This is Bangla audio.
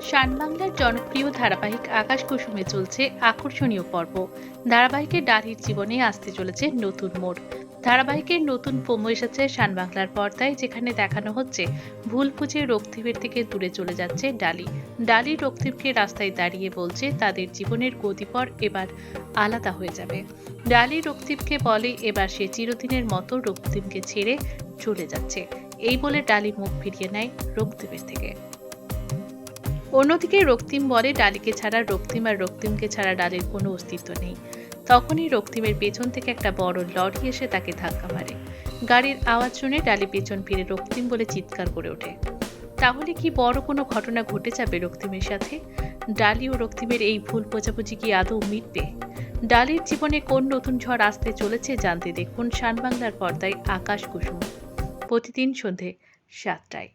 শান বাংলার জনপ্রিয় ধারাবাহিক আকাশ কুসুমে চলছে আকর্ষণীয় পর্ব। ধারাবাহিকের ডালির জীবনে আসতে চলেছে নতুন মোড়। ধারাবাহিকের নতুন প্রোমো এসেছে শান বাংলার পর্দায়, যেখানে দেখানো হচ্ছে ভুল বুঝে রক্তিমের থেকে দূরে চলে যাচ্ছে ডালি। ডালি রক্তিমকে রাস্তায় দাঁড়িয়ে বলছে, তাদের জীবনের গতিপর এবার আলাদা হয়ে যাবে। ডালি রক্তিমকে বলে, এবার সে চিরদিনের মতো রক্তিমকে ছেড়ে চলে যাচ্ছে। এই বলে ডালি মুখ ফিরিয়ে নেয় রক্তিমের থেকে অন্যদিকে রক্তিম বলে, ডালিকে ছাড়া রক্তিম আর রক্তিমকে ছাড়া ডালির কোনো অস্তিত্ব নেই। তখনই রক্তিমের পেছন থেকে একটা বড় লরি এসে তাকে ধাক্কা মারে। গাড়ির আওয়াজ শুনে ডালি পেছন ফিরে রক্তিম বলে চিৎকার করে ওঠে। তাহলে কি বড় কোনো ঘটনা ঘটে যাবে রক্তিমের সাথে? ডালি ও রক্তিমের এই ভুল বোঝাবুঝি কি আদৌ মিটবে? ডালির জীবনে কোন নতুন ঝড় আসতে চলেছে জানতে দেখুন শান বাংলার পর্দায় আকাশ কুসুম। প্রতিদিন সন্ধে সাতটায়।